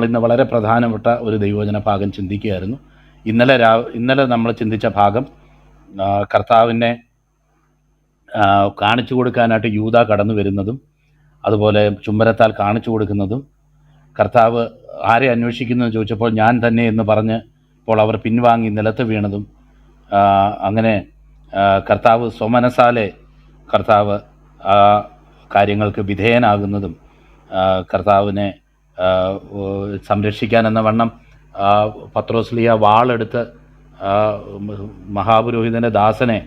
അത് നമ്മളിന്ന് വളരെ പ്രധാനപ്പെട്ട ഒരു ദൈവവചന ഭാഗം ചിന്തിക്കുകയായിരുന്നു. ഇന്നലെ രാ ഇന്നലെ നമ്മൾ ചിന്തിച്ച ഭാഗം കർത്താവിനെ കാണിച്ചു കൊടുക്കാനായിട്ട് യൂത കടന്നു വരുന്നതും അതുപോലെ ചുംബനത്താൽ കാണിച്ചു കൊടുക്കുന്നതും കർത്താവ് ആരെ അന്വേഷിക്കുന്നു എന്ന് ചോദിച്ചപ്പോൾ ഞാൻ തന്നെ എന്ന് പറഞ്ഞ് ഇപ്പോൾ അവർ പിൻവാങ്ങി നിലത്ത് വീണതും അങ്ങനെ കർത്താവ് സ്വമനസാലെ കർത്താവ് കാര്യങ്ങൾക്ക് വിധേയനാകുന്നതും കർത്താവിനെ സംരക്ഷിക്കാൻ എന്ന വണ്ണം പത്രോസ്ലിയ വാളെടുത്ത് മഹാപുരോഹിതന്റെ ദാസനെ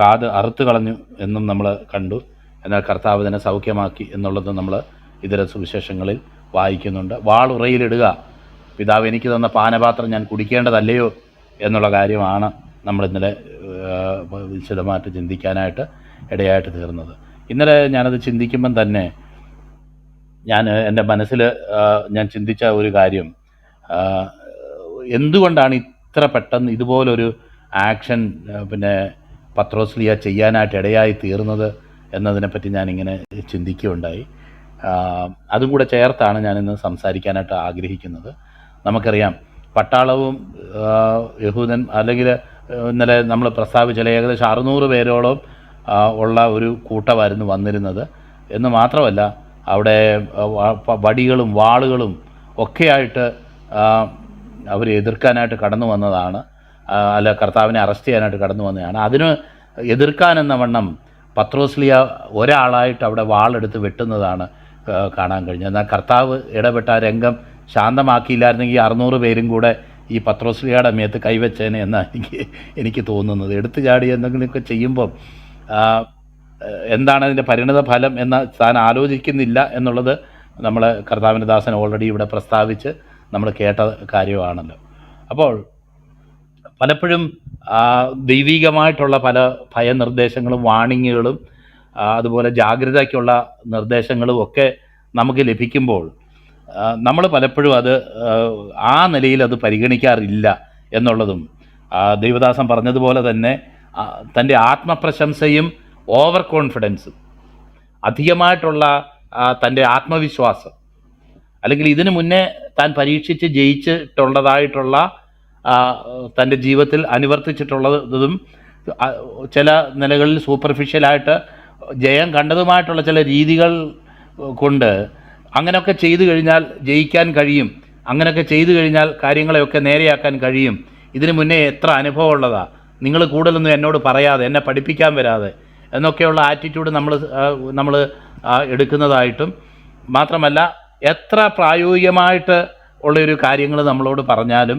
കാത് അറുത്ത് കളഞ്ഞു എന്നും നമ്മൾ കണ്ടു. എന്നാൽ കർത്താവ് തന്നെ സൗഖ്യമാക്കി എന്നുള്ളത് നമ്മൾ ഇതര സുവിശേഷങ്ങളിൽ വായിക്കുന്നുണ്ട്. വാൾ വാളുറയിലിടുക പിതാവ് എനിക്ക് തന്ന പാനപാത്രം ഞാൻ കുടിക്കേണ്ടതല്ലയോ? എന്നുള്ള കാര്യമാണ് നമ്മൾ ഇന്നലെ വിശദമായിട്ട് ചിന്തിക്കാനായിട്ട് ഇടയായിട്ട് തീർന്നത്. ഇന്നലെ ഞാനത് ചിന്തിക്കുമ്പം തന്നെ ഞാൻ എന്റെ മനസ്സിൽ ഞാൻ ചിന്തിച്ച ഒരു കാര്യം. എന്തുകൊണ്ടാണ് ഇത്ര പെട്ടെന്ന് ഇതുപോലൊരു ആക്ഷൻ പിന്നെ പത്രോസ്ലിയ ചെയ്യാനായിട്ട് ഇടയായി തീർന്നത് എന്നതിനെപ്പറ്റി ഞാനിങ്ങനെ ചിന്തിക്കുകയുണ്ടായി. അതും കൂടെ ചേർത്താണ് ഞാനിന്ന് സംസാരിക്കാനായിട്ട് ആഗ്രഹിക്കുന്നത്. നമുക്കറിയാം പട്ടാളവും യഹൂദൻ അല്ലെങ്കിൽ ഇന്നലെ നമ്മൾ പ്രസ്താവിച്ചാൽ ഏകദേശം അറുന്നൂറ് പേരോളം ഉള്ള ഒരു കൂട്ടമായിരുന്നു വന്നിരുന്നത്. എന്ന് മാത്രമല്ല അവിടെ വടികളും വാളുകളും ഒക്കെയായിട്ട് അവരെ എതിർക്കാനായിട്ട് കടന്നു വന്നതാണ്. അല്ല കർത്താവിനെ അറസ്റ്റ് ചെയ്യാനായിട്ട് കടന്നു വന്നതാണ്. അതിന് എതിർക്കാനെന്ന വണ്ണം പത്രോസ്ലിയ ഒരാളായിട്ട് അവിടെ വാളെടുത്ത് വെട്ടുന്നതാണ് കാണാൻ കഴിഞ്ഞത്. എന്നാൽ കർത്താവ് ഇടപെട്ട രംഗം ശാന്തമാക്കിയില്ലായിരുന്നെങ്കിൽ അറുന്നൂറ് പേരും കൂടെ ഈ പത്രോസ്ലിയയുടെ മേത്ത് കൈവച്ചേനെ എന്നാണ് എനിക്ക് എനിക്ക് തോന്നുന്നത്. എടുത്തു ചാടി എന്തെങ്കിലുമൊക്കെ ചെയ്യുമ്പം എന്താണ് അതിന്റെ പരിണിത ഫലം എന്ന് താൻ ആലോചിക്കുന്നില്ല എന്നുള്ളത് നമ്മൾ കർത്താവിന്റെ ദാസൻ ഓൾറെഡി ഇവിടെ പ്രസ്താവിച്ച് നമ്മൾ കേട്ട കാര്യമാണല്ലോ. അപ്പോൾ പലപ്പോഴും ദൈവീകമായിട്ടുള്ള പല ഭയനിർദ്ദേശങ്ങളും വാണിങ്ങുകളും അതുപോലെ ജാഗ്രതയ്ക്കുള്ള നിർദ്ദേശങ്ങളും ഒക്കെ നമുക്ക് ലഭിക്കുമ്പോൾ നമ്മൾ പലപ്പോഴും അത് ആ, നിലയിൽ അത് പരിഗണിക്കാറില്ല എന്നുള്ളതും ദൈവദാസം ദൈവദാസൻ പറഞ്ഞതുപോലെ തന്നെ തന്റെ ആത്മപ്രശംസയും ഓവർ കോൺഫിഡൻസ് അധികമായിട്ടുള്ള തന്റെ ആത്മവിശ്വാസം അല്ലെങ്കിൽ ഇതിനു മുന്നേ താൻ പരീക്ഷിച്ച് ജയിച്ചിട്ടുള്ളതായിട്ടുള്ള തന്റെ ജീവിതത്തിൽ അനുവർത്തിച്ചിട്ടുള്ളതും ചില നിലകളിൽ സൂപ്പർഫിഷ്യലായിട്ട് ജയം കണ്ടതുമായിട്ടുള്ള ചില രീതികൾ കൊണ്ട് അങ്ങനെയൊക്കെ ചെയ്തു കഴിഞ്ഞാൽ ജയിക്കാൻ കഴിയും അങ്ങനെയൊക്കെ ചെയ്തു കഴിഞ്ഞാൽ കാര്യങ്ങളെയൊക്കെ നേരെയാക്കാൻ കഴിയും. ഇതിനു മുന്നേ എത്ര അനുഭവം ഉള്ളതാ നിങ്ങൾ കൂടുതലൊന്നും എന്നോട് പറയാതെ എന്നെ പഠിപ്പിക്കാൻ വരാതെ. എന്നൊക്കെയുള്ള ആറ്റിറ്റ്യൂഡ് നമ്മൾ നമ്മൾ എടുക്കുന്നതായിട്ടും മാത്രമല്ല എത്ര പ്രായോഗികമായിട്ട് ഉള്ളൊരു കാര്യങ്ങൾ നമ്മളോട് പറഞ്ഞാലും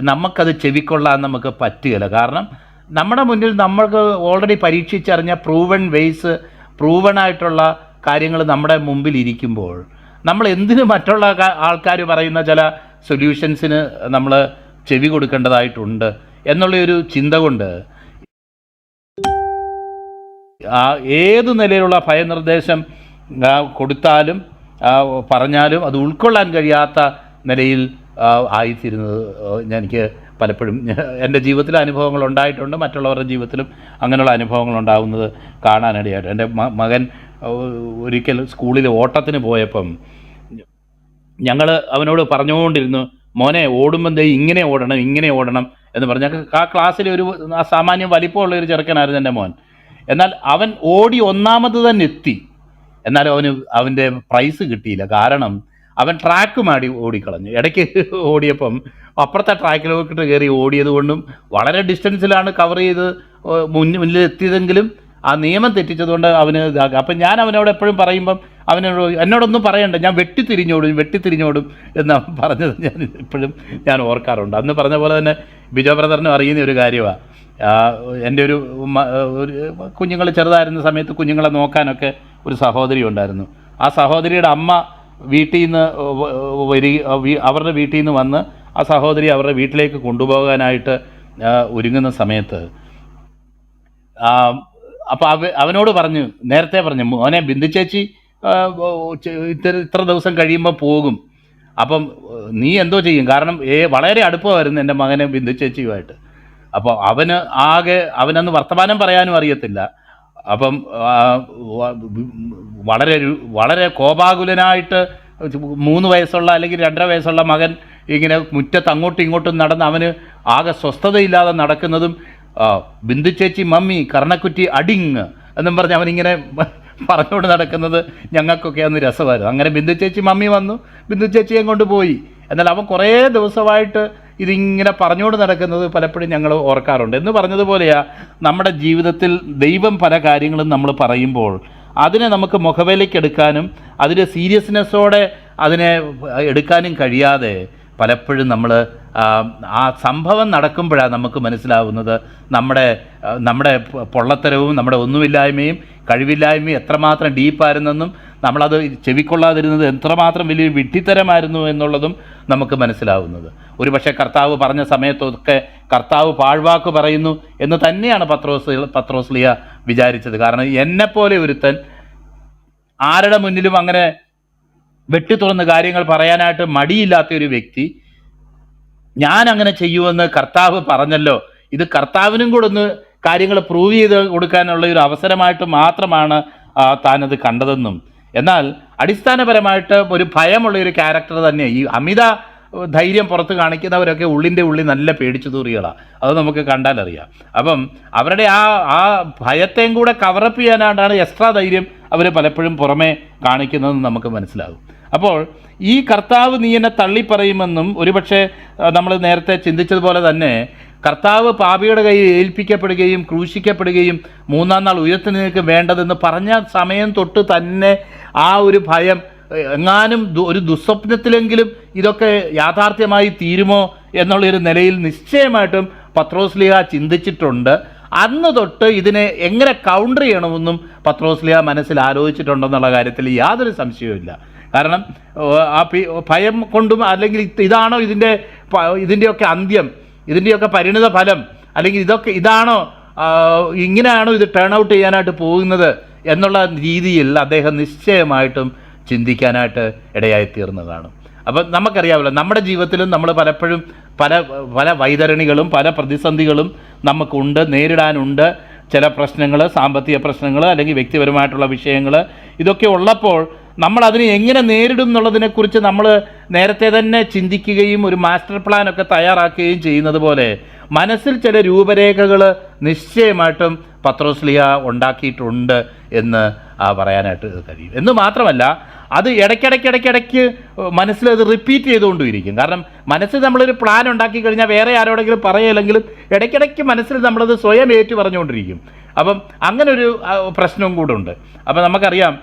നമുക്കത് ചെവിക്കൊള്ളാൻ നമുക്ക് പറ്റുകയില്ല. കാരണം നമ്മുടെ മുന്നിൽ നമ്മൾക്ക് ഓൾറെഡി പരീക്ഷിച്ചറിഞ്ഞ പ്രൂവൺ വേസ് പ്രൂവൺ ആയിട്ടുള്ള കാര്യങ്ങൾ നമ്മുടെ മുമ്പിൽ ഇരിക്കുമ്പോൾ നമ്മൾ എന്തിന് മറ്റുള്ള ആൾക്കാർ പറയുന്ന ചില സൊല്യൂഷൻസിന് നമ്മൾ ചെവി കൊടുക്കേണ്ടതായിട്ടുണ്ട് എന്നുള്ളൊരു ചിന്ത കൊണ്ട് ഏത് നിലയിലുള്ള ഭയനിർദ്ദേശം കൊടുത്താലും പറഞ്ഞാലും അത് ഉൾക്കൊള്ളാൻ കഴിയാത്ത നിലയിൽ ആയിത്തീരുന്നത് എനിക്ക് പലപ്പോഴും എന്റെ ജീവിതത്തിലെ അനുഭവങ്ങൾ ഉണ്ടായിട്ടുണ്ട്. മറ്റുള്ളവരുടെ ജീവിതത്തിലും അങ്ങനെയുള്ള അനുഭവങ്ങൾ ഉണ്ടാകുന്നത് കാണാനിടയായിട്ട് എന്റെ മകൻ ഒരിക്കൽ സ്കൂളിൽ ഓട്ടത്തിന് പോയപ്പം ഞങ്ങൾ അവനോട് പറഞ്ഞുകൊണ്ടിരുന്നു മോനെ ഓടുമ്പം ദേ ഇങ്ങനെ ഓടണം ഇങ്ങനെ ഓടണം എന്ന് പറഞ്ഞ. ആ ക്ലാസ്സിലെ ഒരു സാമാന്യം വലിപ്പമുള്ള ഒരു ചെറുക്കനായിരുന്നു എന്റെ മോൻ. എന്നാൽ അവൻ ഓടി ഒന്നാമത് തന്നെ എത്തി. എന്നാൽ അവന് അവന്റെ പ്രൈസ് കിട്ടിയില്ല. കാരണം അവൻ ട്രാക്ക് മാടി ഓടിക്കളഞ്ഞു. ഇടയ്ക്ക് ഓടിയപ്പം അപ്പുറത്തെ ട്രാക്കിലോട്ട് കയറി ഓടിയത് കൊണ്ടും വളരെ ഡിസ്റ്റൻസിലാണ് കവർ ചെയ്ത് മുന്നിൽ മുന്നിൽ എത്തിയതെങ്കിലും ആ നിയമം തെറ്റിച്ചതുകൊണ്ട് അവന് ഇതാക്കുക അപ്പം ഞാൻ അവനോട് എപ്പോഴും പറയുമ്പം അവനോട് എന്നോടൊന്നും പറയണ്ട. ഞാൻ വെട്ടിത്തിരിഞ്ഞോടും വെട്ടിത്തിരിഞ്ഞോടും എന്ന് പറഞ്ഞത് ഞാൻ എപ്പോഴും ഞാൻ ഓർക്കാറുണ്ട്. അന്ന് പറഞ്ഞ പോലെ തന്നെ ബിജോ ബ്രദറിനും അറിയുന്ന ഒരു കാര്യമാണ് എന്റെ ഒരു കുഞ്ഞുങ്ങൾ ചെറുതായിരുന്ന സമയത്ത് കുഞ്ഞുങ്ങളെ നോക്കാനൊക്കെ ഒരു സഹോദരി ഉണ്ടായിരുന്നു. ആ സഹോദരിയുടെ അമ്മ വീട്ടിൽ നിന്ന് വരി അവരുടെ വീട്ടിൽ നിന്ന് വന്ന് ആ സഹോദരി അവരുടെ വീട്ടിലേക്ക് കൊണ്ടുപോകാനായിട്ട് ഒരുങ്ങുന്ന സമയത്ത് അപ്പോൾ അവ അവനോട് പറഞ്ഞു നേരത്തെ പറഞ്ഞു മോനെ ബിന്ദു ചേച്ചി ആ, ഓ, ചെ- ഇത്ര ഇത്ര ദിവസം കഴിയുമ്പോൾ പോകും. അപ്പം നീ എന്തോ ചെയ്യും? കാരണം ഏ വളരെ അടുപ്പമായിരുന്നു എന്റെ മകനെ ബിന്ദു ചേച്ചിയുമായിട്ട്. അപ്പോൾ അവന് ആകെ അവനന്ന് വർത്തമാനം പറയാനും അറിയത്തില്ല. അപ്പം വളരെ വളരെ കോപാകുലനായിട്ട് മൂന്ന് വയസ്സുള്ള അല്ലെങ്കിൽ രണ്ടര വയസ്സുള്ള മകൻ ഇങ്ങനെ മുറ്റത്ത് അങ്ങോട്ടും ഇങ്ങോട്ടും നടന്ന് അവന് ആകെ സ്വസ്ഥതയില്ലാതെ നടക്കുന്നതും ആ, ബിന്ദു ചേച്ചി മമ്മി കർണക്കുറ്റി അടിങ് എന്നും പറഞ്ഞ് അവനിങ്ങനെ പറഞ്ഞുകൊണ്ട് നടക്കുന്നത് ഞങ്ങൾക്കൊക്കെ അന്ന് രസമായിരുന്നു. അങ്ങനെ ബിന്ദു ചേച്ചി മമ്മി വന്നു. ബിന്ദു ചേച്ചിയെ കൊണ്ട് പോയി. എന്നാൽ അവൻ കുറേ ദിവസമായിട്ട് ഇതിങ്ങനെ പറഞ്ഞുകൊണ്ട് നടക്കുന്നത് പലപ്പോഴും ഞങ്ങൾ ഓർക്കാറുണ്ട്. എന്ന് പറഞ്ഞതുപോലെയാ നമ്മുടെ ജീവിതത്തിൽ ദൈവം പല കാര്യങ്ങളും നമ്മൾ പറയുമ്പോൾ അതിനെ നമുക്ക് മുഖവിലയ്ക്കെടുക്കാനും അതിന്റെ സീരിയസ്നെസ്സോടെ അതിനെ എടുക്കാനും കഴിയാതെ പലപ്പോഴും നമ്മൾ ആ സംഭവം നടക്കുമ്പോഴാണ് നമുക്ക് മനസ്സിലാവുന്നത് നമ്മുടെ നമ്മുടെ പൊള്ളത്തരവും നമ്മുടെ ഒന്നുമില്ലായ്മയും കഴിവില്ലായ്മയും എത്രമാത്രം ഡീപ്പായിരുന്നെന്നും നമ്മളത് ചെവിക്കൊള്ളാതിരുന്നത് എത്രമാത്രം വലിയ വിഡ്ഢിത്തരമായിരുന്നു എന്നുള്ളതും നമുക്ക് മനസ്സിലാവുന്നത്. ഒരു പക്ഷേ കർത്താവ് പറഞ്ഞ സമയത്തൊക്കെ കർത്താവ് പാഴ്വാക്ക് പറയുന്നു എന്ന് തന്നെയാണ് പത്രോസ് പത്രോസ്ലിയ വിചാരിച്ചത്. കാരണം എന്നെപ്പോലെ ഒരുത്തൻ ആരുടെ മുന്നിലും അങ്ങനെ വെട്ടി തുറന്ന് കാര്യങ്ങൾ പറയാനായിട്ട് മടിയില്ലാത്ത ഒരു വ്യക്തി. ഞാൻ അങ്ങനെ ചെയ്യുമെന്ന് കർത്താവ് പറഞ്ഞല്ലോ. ഇത് കർത്താവിനും കൂടെ ഒന്ന് കാര്യങ്ങൾ പ്രൂവ് ചെയ്ത് കൊടുക്കാനുള്ള ഒരു അവസരമായിട്ട് മാത്രമാണ് താനത് കണ്ടതെന്നും. എന്നാൽ അടിസ്ഥാനപരമായിട്ട് ഒരു ഭയമുള്ള ഒരു ക്യാരക്ടർ തന്നെ ഈ അമിത ധൈര്യം പുറത്ത് കാണിക്കുന്നവരൊക്കെ ഉള്ളിന്റെ ഉള്ളിൽ നല്ല പേടിച്ചു തൂറികളാണ് അത് നമുക്ക് കണ്ടാലറിയാം അപ്പം അവരുടെ ആ ആ ഭയത്തെയും കൂടെ കവറപ്പ് ചെയ്യാനായിട്ടാണ് എക്സ്ട്രാ ധൈര്യം അവർ പലപ്പോഴും പുറമേ കാണിക്കുന്നതെന്ന് നമുക്ക് മനസ്സിലാകും. അപ്പോൾ ഈ കർത്താവ് നീ എന്നെ തള്ളിപ്പറയുമെന്നും ഒരുപക്ഷെ നമ്മൾ നേരത്തെ ചിന്തിച്ചതുപോലെ തന്നെ കർത്താവ് പാപിയുടെ കയ്യിൽ ഏൽപ്പിക്കപ്പെടുകയും ക്രൂശിക്കപ്പെടുകയും മൂന്നാം നാൾ ഉയർത്തി ഉയർത്തുന്നതിലേക്ക് വേണ്ടതെന്ന് പറഞ്ഞ സമയം തൊട്ട് തന്നെ ആ ഒരു ഭയം എങ്ങാനും ഒരു ദുസ്വപ്നത്തിലെങ്കിലും ഇതൊക്കെ യാഥാർത്ഥ്യമായി തീരുമോ എന്നുള്ളൊരു നിലയിൽ നിശ്ചയമായിട്ടും പത്രോസ്ലിഹ ചിന്തിച്ചിട്ടുണ്ട്. അന്ന് തൊട്ട് ഇതിനെ എങ്ങനെ കൗണ്ടർ ചെയ്യണമെന്നും പത്രോസ്ലിഹ മനസ്സിൽ ആലോചിച്ചിട്ടുണ്ടെന്നുള്ള കാര്യത്തിൽ യാതൊരു സംശയവുമില്ല. കാരണം ആ ഭയം കൊണ്ടും അല്ലെങ്കിൽ ഇത് ഇതാണോ ഇതിന്റെ ഇതിന്റെയൊക്കെ അന്ത്യം ഇതിന്റെയൊക്കെ പരിണിത ഫലം അല്ലെങ്കിൽ ഇതൊക്കെ ഇതാണോ ഇങ്ങനെയാണോ ഇത് ടേൺ ഔട്ട് ചെയ്യാനായിട്ട് പോകുന്നത് എന്നുള്ള രീതിയിൽ അദ്ദേഹം നിശ്ചയമായിട്ടും ചിന്തിക്കാനായിട്ട് ഇടയായി തീർന്നതാണ്. അപ്പം നമുക്കറിയാമല്ലോ നമ്മുടെ ജീവിതത്തിലും നമ്മൾ പലപ്പോഴും പല പല വൈതരണികളും പല പ്രതിസന്ധികളും നമുക്കുണ്ട് നേരിടാനുണ്ട്. ചില പ്രശ്നങ്ങൾ സാമ്പത്തിക പ്രശ്നങ്ങൾ അല്ലെങ്കിൽ വ്യക്തിപരമായിട്ടുള്ള വിഷയങ്ങൾ ഇതൊക്കെ ഉള്ളപ്പോൾ നമ്മൾ അതിനെ എങ്ങനെ നേരിടും എന്നുള്ളതിനെക്കുറിച്ച് നമ്മൾ നേരത്തെ തന്നെ ചിന്തിക്കുകയും ഒരു മാസ്റ്റർ പ്ലാൻ ഒക്കെ തയ്യാറാക്കുകയും ചെയ്യുന്നത് പോലെ മനസ്സിൽ ചില രൂപരേഖകൾ നിശ്ചയമായിട്ടും പത്രോസ്ലിയ ഉണ്ടാക്കിയിട്ടുണ്ട് എന്ന് പറയാനായിട്ട് കഴിയും. എന്ന് മാത്രമല്ല അത് ഇടയ്ക്കിടയ്ക്ക് ഇടയ്ക്കിടയ്ക്ക് മനസ്സിൽ അത് റിപ്പീറ്റ് ചെയ്തുകൊണ്ടിരിക്കും കാരണം മനസ്സിൽ നമ്മളൊരു പ്ലാൻ ഉണ്ടാക്കി കഴിഞ്ഞാൽ വേറെ ആരോടെങ്കിലും പറയില്ലെങ്കിലും ഇടയ്ക്കിടയ്ക്ക് മനസ്സിൽ നമ്മളത് സ്വയം ഏറ്റു പറഞ്ഞുകൊണ്ടിരിക്കും അപ്പം അങ്ങനെ ഒരു പ്രശ്നവും കൂടെ ഉണ്ട്. അപ്പം നമുക്കറിയാം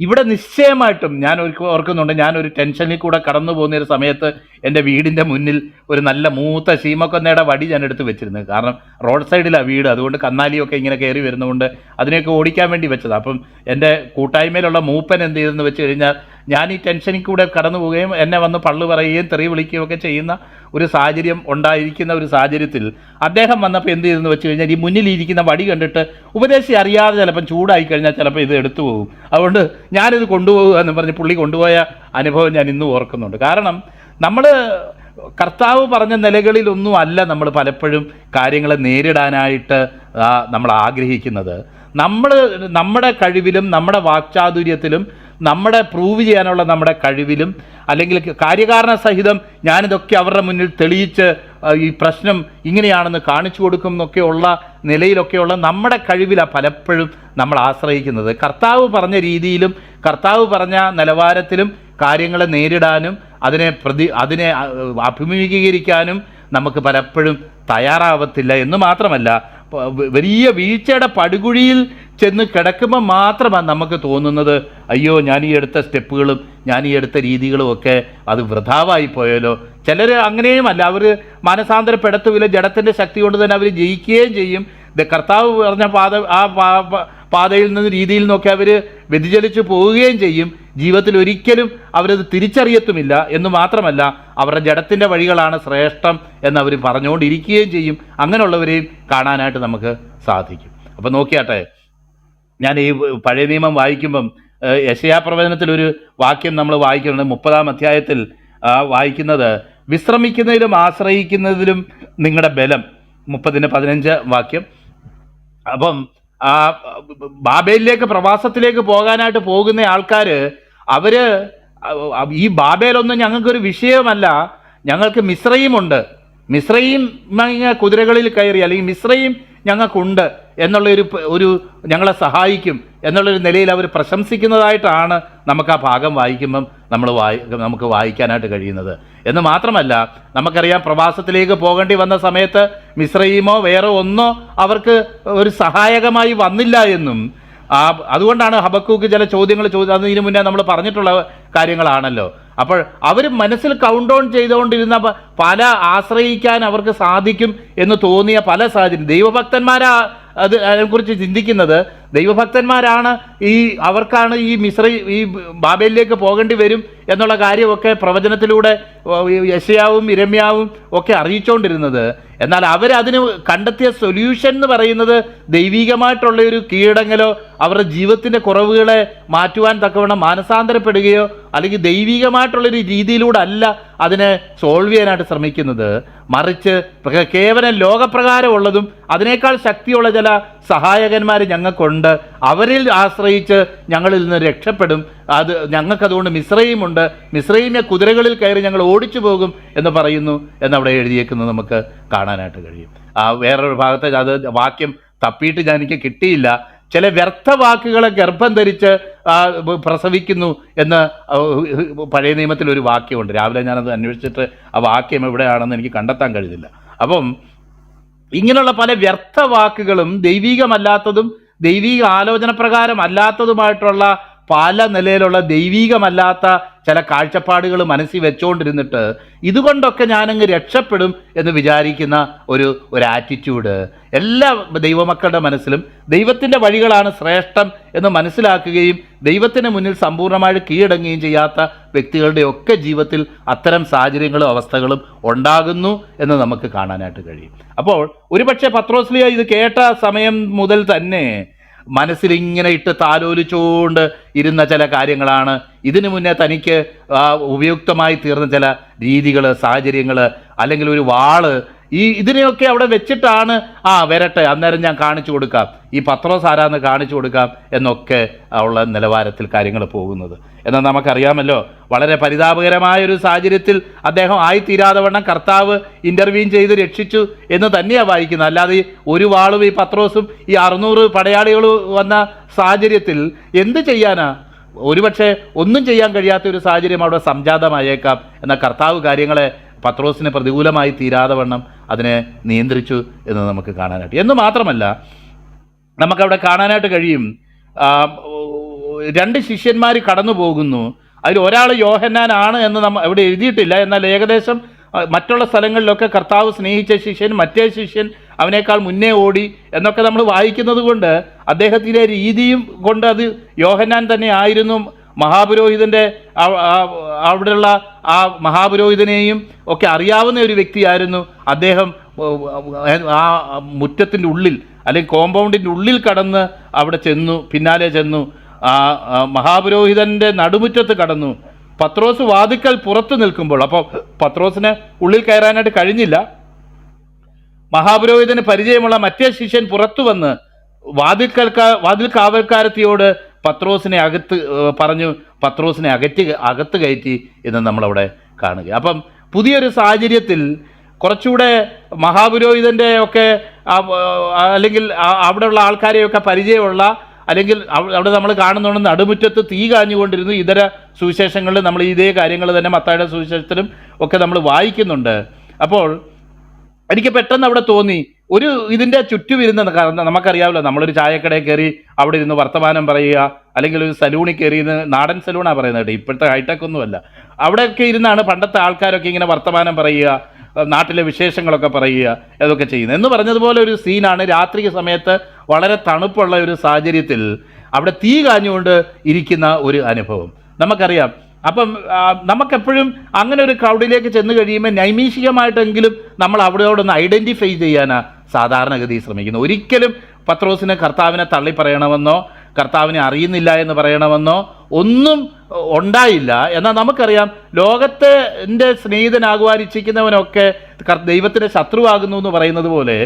ഇവിടെ നിശ്ചയമായിട്ടും ഞാൻ ഓർക്കുന്നുണ്ട് ഞാൻ ഒരു ടെൻഷനിൽ കൂടെ കടന്നു പോകുന്ന ഒരു സമയത്ത് എന്റെ വീടിന്റെ മുന്നിൽ ഒരു നല്ല മൂത്ത ശീമക്കൊന്നയുടെ വടി ഞാൻ എടുത്ത് വെച്ചിരുന്നത് കാരണം റോഡ് സൈഡിലാണ് വീട് അതുകൊണ്ട് കന്നാലിയൊക്കെ ഇങ്ങനെ കയറി വരുന്നതുകൊണ്ട് അതിനെയൊക്കെ ഓടിക്കാൻ വേണ്ടി വെച്ചതാണ് അപ്പം എന്റെ കൂട്ടായ്മയിലുള്ള മൂപ്പൻ എന്ത് ചെയ്തെന്ന് വെച്ച് കഴിഞ്ഞാൽ ഞാൻ ഈ ടെൻഷനിൽ കൂടെ കടന്നു പോവുകയും എന്നെ വന്ന് പള്ളു പറയുകയും തെറി വിളിക്കുകയും ഒക്കെ ചെയ്യുന്ന ഒരു സാഹചര്യം ഉണ്ടായിരിക്കുന്ന ഒരു സാഹചര്യത്തിൽ അദ്ദേഹം വന്നപ്പോൾ എന്ത് ചെയ്തെന്ന് വെച്ച് കഴിഞ്ഞാൽ ഈ മുന്നിലിരിക്കുന്ന വടി കണ്ടിട്ട് ഉപദേശി അറിയാതെ ചിലപ്പം ചൂടായി കഴിഞ്ഞാൽ ചിലപ്പോൾ ഇത് എടുത്തു പോകും. അതുകൊണ്ട് ഞാനിത് കൊണ്ടുപോകുക എന്ന് പറഞ്ഞ് പുള്ളി കൊണ്ടുപോയ അനുഭവം ഞാൻ ഇന്നും ഓർക്കുന്നുണ്ട്. കാരണം നമ്മൾ കർത്താവ് പറഞ്ഞ നിലകളിലൊന്നും അല്ല നമ്മൾ പലപ്പോഴും കാര്യങ്ങളെ നേരിടാനായിട്ട് നമ്മൾ ആഗ്രഹിക്കുന്നത്. നമ്മൾ നമ്മുടെ കഴിവിലും നമ്മുടെ വാക്ചാതുര്യത്തിലും നമ്മുടെ പ്രൂവ് ചെയ്യാനുള്ള നമ്മുടെ കഴിവിലും അല്ലെങ്കിൽ കാര്യകാരണ സഹിതം ഞാനിതൊക്കെ അവരുടെ മുന്നിൽ തെളിയിച്ച് ഈ പ്രശ്നം ഇങ്ങനെയാണെന്ന് കാണിച്ചു കൊടുക്കും എന്നൊക്കെയുള്ള നിലയിലൊക്കെയുള്ള നമ്മുടെ കഴിവിലാണ് പലപ്പോഴും നമ്മൾ ആശ്രയിക്കുന്നത്. കർത്താവ് പറഞ്ഞ രീതിയിലും കർത്താവ് പറഞ്ഞ നിലവാരത്തിലും കാര്യങ്ങളെ നേരിടാനും അതിനെ പ്രതി അതിനെ അഭിമുഖീകരിക്കാനും നമുക്ക് പലപ്പോഴും തയ്യാറാവത്തില്ല എന്ന് മാത്രമല്ല വലിയ വീഴ്ചയുടെ പടുകുഴിയിൽ ചെന്ന് കിടക്കുമ്പോൾ മാത്രമാണ് നമുക്ക് തോന്നുന്നത് അയ്യോ ഞാൻ ഈ എടുത്ത സ്റ്റെപ്പുകളും ഞാൻ ഈ എടുത്ത രീതികളും ഒക്കെ അത് വൃഥാവായി പോയാലോ? ചിലർ അങ്ങനെയും അല്ല. അവർ മാനസാന്തരപ്പെടുത്തുകയില്ല ജഡത്തിന്റെ ശക്തി കൊണ്ട് തന്നെ അവർ ജയിക്കുകയും ചെയ്യും. കർത്താവ് പറഞ്ഞ പാത ആ പാതയിൽ നിന്ന് രീതിയിൽ നിന്നൊക്കെ അവർ വ്യതിചലിച്ചു പോവുകയും ചെയ്യും. ജീവിതത്തിൽ ഒരിക്കലും അവരത് തിരിച്ചറിയത്തുമില്ല. എന്ന് മാത്രമല്ല അവരുടെ ജഡത്തിന്റെ വഴികളാണ് ശ്രേഷ്ഠം എന്നവർ പറഞ്ഞുകൊണ്ടിരിക്കുകയും ചെയ്യും. അങ്ങനെയുള്ളവരെയും കാണാനായിട്ട് നമുക്ക് സാധിക്കും. അപ്പോൾ നോക്കിയാട്ടെ ഞാൻ ഈ പഴയ നിയമം വായിക്കുമ്പം യശയാപ്രവചനത്തിൽ ഒരു വാക്യം നമ്മൾ വായിക്കുന്നുണ്ട്. മുപ്പതാം അധ്യായത്തിൽ വായിക്കുന്നത് വിശ്രമിക്കുന്നതിലും ആശ്രയിക്കുന്നതിലും നിങ്ങളുടെ ബലം. മുപ്പതിന് പതിനഞ്ച് വാക്യം. അപ്പം ആ ബാബേലിലേക്ക് പ്രവാസത്തിലേക്ക് പോകാനായിട്ട് പോകുന്ന ആൾക്കാർ അവർ ഈ ബാബേലൊന്നും ഞങ്ങൾക്കൊരു വിഷയമല്ല. ഞങ്ങൾക്ക് മിശ്രയുമുണ്ട് മിശ്രയും കുതിരകളിൽ കയറി അല്ലെങ്കിൽ മിശ്രയും ഞങ്ങൾക്കുണ്ട് എന്നുള്ളൊരു ഒരു ഞങ്ങളെ സഹായിക്കും എന്നുള്ളൊരു നിലയിൽ അവർ പ്രശംസിക്കുന്നതായിട്ടാണ് നമുക്ക് ആ ഭാഗം വായിക്കുമ്പം നമ്മൾ വായി നമുക്ക് വായിക്കാനായിട്ട് കഴിയുന്നത്. എന്ന് മാത്രമല്ല നമുക്കറിയാം പ്രവാസത്തിലേക്ക് പോകേണ്ടി വന്ന സമയത്ത് മിശ്രയുമോ വേറെ ഒന്നോ അവർക്ക് ഒരു സഹായകമായി വന്നില്ല എന്നും ആ അതുകൊണ്ടാണ് ഹബക്കൂക്ക് ചില ചോദ്യങ്ങൾ ചോദിച്ചത് അതിന് മുന്നേ നമ്മൾ പറഞ്ഞിട്ടുള്ള കാര്യങ്ങളാണല്ലോ. അപ്പോൾ അവർ മനസ്സിൽ കൗണ്ട് ഓൺ ചെയ്തുകൊണ്ടിരുന്ന പല ആശ്രയിക്കാൻ അവർക്ക് സാധിക്കും എന്ന് തോന്നിയ പല സാഹചര്യം. ദൈവഭക്തന്മാരാ അത് അതിനെക്കുറിച്ച് ചിന്തിക്കുന്നത് ദൈവഭക്തന്മാരാണ് ഈ അവർക്കാണ് ഈ മിശ്ര ഈ ബാബയിലേക്ക് പോകേണ്ടി വരും എന്നുള്ള കാര്യമൊക്കെ പ്രവചനത്തിലൂടെ യശയാവും ഇരമ്യാവും ഒക്കെ അറിയിച്ചുകൊണ്ടിരുന്നത് എന്നാൽ അവരതിന് കണ്ടെത്തിയ സൊല്യൂഷൻ എന്ന് പറയുന്നത് ദൈവികമായിട്ടുള്ള ഒരു കീഴടങ്ങലോ അവരുടെ ജീവിതത്തിന്റെ കുറവുകളെ മാറ്റുവാൻ തക്കവണ്ണം മാനസാന്തരപ്പെടുകയോ അല്ലെങ്കിൽ ദൈവികമായിട്ടുള്ളൊരു രീതിയിലൂടെ അല്ല അതിനെ സോൾവ് ചെയ്യാനായിട്ട് ശ്രമിക്കുന്നത്. മറിച്ച് കേവലം ലോകപ്രകാരമുള്ളതും അതിനേക്കാൾ ശക്തിയുള്ള ചില സഹായകന്മാർ ഞങ്ങൾക്കുണ്ട്. അവരിൽ ആശ്രയിച്ച് ഞങ്ങളിൽ നിന്ന് രക്ഷപ്പെടും. അത് ഞങ്ങൾക്കതുകൊണ്ട് മിശ്രയുമുണ്ട് മിശ്രയിമെ കുതിരകളിൽ കയറി ഞങ്ങൾ ഓടിച്ചു പോകും എന്ന് പറയുന്നു എന്നവിടെ എഴുതിയേക്കുന്നത് നമുക്ക് കാണാനായിട്ട് കഴിയും. ആ വേറൊരു ഭാഗത്തെ അത് വാക്യം തപ്പിയിട്ട് ഞാൻ എനിക്ക് കിട്ടിയില്ല. ചില വ്യർത്ഥ വാക്കുകളെ ഗർഭം ധരിച്ച് പ്രസവിക്കുന്നു എന്ന് പഴയ നിയമത്തിൽ ഒരു വാക്യമുണ്ട്. രാവിലെ ഞാനത് അന്വേഷിച്ചിട്ട് ആ വാക്യം എവിടെയാണെന്ന് എനിക്ക് കണ്ടെത്താൻ കഴിഞ്ഞില്ല. അപ്പം ഇങ്ങനെയുള്ള പല വ്യർത്ഥ വാക്കുകളും ദൈവികമല്ലാത്തതും ദൈവിക ആലോചന പ്രകാരം അല്ലാത്തതുമായിട്ടുള്ള പല നിലയിലുള്ള ദൈവീകമല്ലാത്ത ചില കാഴ്ചപ്പാടുകൾ മനസ്സിൽ വെച്ചുകൊണ്ടിരുന്നിട്ട് ഇതുകൊണ്ടൊക്കെ ഞാനങ്ങ് രക്ഷപ്പെടും എന്ന് വിചാരിക്കുന്ന ഒരു ഒരു ആറ്റിറ്റ്യൂഡ് എല്ലാ ദൈവമക്കളുടെ മനസ്സിലും ദൈവത്തിന്റെ വഴികളാണ് ശ്രേഷ്ഠം എന്ന് മനസ്സിലാക്കുകയും ദൈവത്തിന് മുന്നിൽ സമ്പൂർണമായിട്ട് കീഴടങ്ങുകയും ചെയ്യാത്ത വ്യക്തികളുടെ ഒക്കെ ജീവിതത്തിൽ അത്തരം സാഹചര്യങ്ങളും അവസ്ഥകളും ഉണ്ടാകുന്നു എന്ന് നമുക്ക് കാണാനായിട്ട് കഴിയും. അപ്പോൾ ഒരുപക്ഷെ പത്രോസ്ലിയ ഇത് കേട്ട സമയം മുതൽ തന്നെ മനസ്സിലിങ്ങനെ ഇട്ട് താലോലിച്ചുകൊണ്ട് ഇരുന്ന ചില കാര്യങ്ങളാണ്. ഇതിനു മുന്നേ തനിക്ക് ഉപയുക്തമായി തീർന്ന ചില രീതികൾ സാഹചര്യങ്ങൾ അല്ലെങ്കിൽ ഒരു വാൾ ഈ ഇതിനെയൊക്കെ അവിടെ വെച്ചിട്ടാണ് ആ വരട്ടെ അന്നേരം ഞാൻ കാണിച്ചു കൊടുക്കാം. ഈ പത്രോസ് ആരാന്ന് കാണിച്ചു കൊടുക്കാം എന്നൊക്കെ ഉള്ള നിലവാരത്തിൽ കാര്യങ്ങൾ പോകുന്നത്. എന്നാൽ നമുക്കറിയാമല്ലോ വളരെ പരിതാപകരമായ ഒരു സാഹചര്യത്തിൽ അദ്ദേഹം ആയിത്തീരാതെ വണ്ണം കർത്താവ് ഇന്റർവ്യൂ ചെയ്ത് രക്ഷിച്ചു എന്ന് തന്നെയാണ് വായിക്കുന്നത്. അല്ലാതെ ഒരു വാളും ഈ പത്രോസും ഈ അറുന്നൂറ് പടയാളികൾ വന്ന സാഹചര്യത്തിൽ എന്ത് ചെയ്യാനാ? ഒരുപക്ഷെ ഒന്നും ചെയ്യാൻ കഴിയാത്ത ഒരു സാഹചര്യം അവിടെ സംജാതമായേക്കാം. എന്ന കർത്താവ് കാര്യങ്ങളെ പത്രോസിന് പ്രതികൂലമായി തീരാതെ വണ്ണം അതിനെ നിയന്ത്രിച്ചു എന്ന് നമുക്ക് കാണാനായിട്ട്. എന്ന് മാത്രമല്ല നമുക്കവിടെ കാണാനായിട്ട് കഴിയും രണ്ട് ശിഷ്യന്മാർ കടന്നു പോകുന്നു അതിൽ ഒരാൾ യോഹന്നാനാണ് എന്ന് നമ്മൾ അവിടെ എഴുതിയിട്ടില്ല. എന്നാൽ ഏകദേശം മറ്റുള്ള സ്ഥലങ്ങളിലൊക്കെ കർത്താവ് സ്നേഹിച്ച ശിഷ്യൻ മറ്റേ ശിഷ്യൻ അവനേക്കാൾ മുന്നേ ഓടി എന്നൊക്കെ നമ്മൾ വായിക്കുന്നത് കൊണ്ട് അദ്ദേഹത്തിന്റെ രീതിയും കൊണ്ട് അത് യോഹന്നാൻ തന്നെ ആയിരുന്നു. മഹാപുരോഹിതന്റെ അവിടെയുള്ള ആ മഹാപുരോഹിതനെയും ഒക്കെ അറിയാവുന്ന ഒരു വ്യക്തിയായിരുന്നു അദ്ദേഹം ആ മുറ്റത്തിന്റെ ഉള്ളിൽ അല്ലെങ്കിൽ കോമ്പൗണ്ടിന്റെ ഉള്ളിൽ കടന്ന് അവിടെ ചെന്നു പിന്നാലെ ചെന്നു. ആ മഹാപുരോഹിതന്റെ നടുമുറ്റത്ത് കടന്നു. പത്രോസ് വാതിക്കൽ പുറത്ത് നിൽക്കുമ്പോൾ അപ്പോൾ പത്രോസിന് ഉള്ളിൽ കയറാനായിട്ട് കഴിഞ്ഞില്ല. മഹാപുരോഹിതന് പരിചയമുള്ള മറ്റേ ശിഷ്യൻ പുറത്തു വന്ന് വാതിൽക്കൽക്കാ വാതിൽ കാവൽക്കാരത്തിയോട് പത്രോസിനെ അകത്ത് പറഞ്ഞു പത്രോസിനെ അകറ്റി അകത്ത് കയറ്റി എന്ന് നമ്മളവിടെ കാണുക. അപ്പം പുതിയൊരു സാഹചര്യത്തിൽ കുറച്ചുകൂടെ മഹാപുരോഹിതന്റെ ഒക്കെ അല്ലെങ്കിൽ അവിടെയുള്ള ആൾക്കാരെയൊക്കെ പരിചയമുള്ള അല്ലെങ്കിൽ അവിടെ നമ്മൾ കാണുന്നുണ്ട് നടുമുറ്റത്ത് തീ കാഞ്ഞുകൊണ്ടിരുന്നു ഇതര സുവിശേഷങ്ങളിൽ നമ്മൾ ഇതേ കാര്യങ്ങൾ തന്നെ മത്തായുടെ സുവിശേഷത്തിലും ഒക്കെ നമ്മൾ വായിക്കുന്നുണ്ട്. അപ്പോൾ എനിക്ക് പെട്ടെന്ന് അവിടെ തോന്നി ഒരു ഇതിന്റെ ചുറ്റും ഇരുന്ന് കാരണം നമുക്കറിയാമല്ലോ നമ്മളൊരു ചായക്കടയിൽ കയറി അവിടെ ഇരുന്ന് വർത്തമാനം പറയുക അല്ലെങ്കിൽ ഒരു സലൂണിൽ കയറി ഇരുന്ന് നാടൻ സലൂണാണ് പറയുന്നത് കേട്ടോ ഇപ്പോഴത്തെ ഹൈടെക് ഒന്നുമല്ല. അവിടെയൊക്കെ ഇരുന്നാണ് പണ്ടത്തെ ആൾക്കാരൊക്കെ ഇങ്ങനെ വർത്തമാനം പറയുക നാട്ടിലെ വിശേഷങ്ങളൊക്കെ പറയുക അതൊക്കെ ചെയ്യുന്നത്. എന്ന് പറഞ്ഞതുപോലെ ഒരു സീനാണ് രാത്രി സമയത്ത് വളരെ തണുപ്പുള്ള ഒരു സാഹചര്യത്തിൽ അവിടെ തീ കാഞ്ഞുകൊണ്ട് ഇരിക്കുന്ന ഒരു അനുഭവം. നമുക്കറിയാം. അപ്പം നമുക്കെപ്പോഴും അങ്ങനെ ഒരു ക്രൗഡിലേക്ക് ചെന്ന് കഴിയുമ്പോൾ നൈമിഷികമായിട്ടെങ്കിലും നമ്മൾ അവിടെയോടൊന്ന് ഐഡന്റിഫൈ ചെയ്യാനാണ് സാധാരണഗതി ശ്രമിക്കുന്നു. ഒരിക്കലും പത്രോസിന് കർത്താവിനെ തള്ളി പറയണമെന്നോ കർത്താവിനെ അറിയുന്നില്ല എന്ന് പറയണമെന്നോ ഒന്നും ഉണ്ടായില്ല. എന്നാൽ നമുക്കറിയാം ലോകത്തിന്റെ സ്നേഹിതനാകുവാൻ ഇച്ഛിക്കുന്നവനൊക്കെ ദൈവത്തിന്റെ ശത്രുവാകുന്നു എന്ന് പറയുന്നത് പോലെ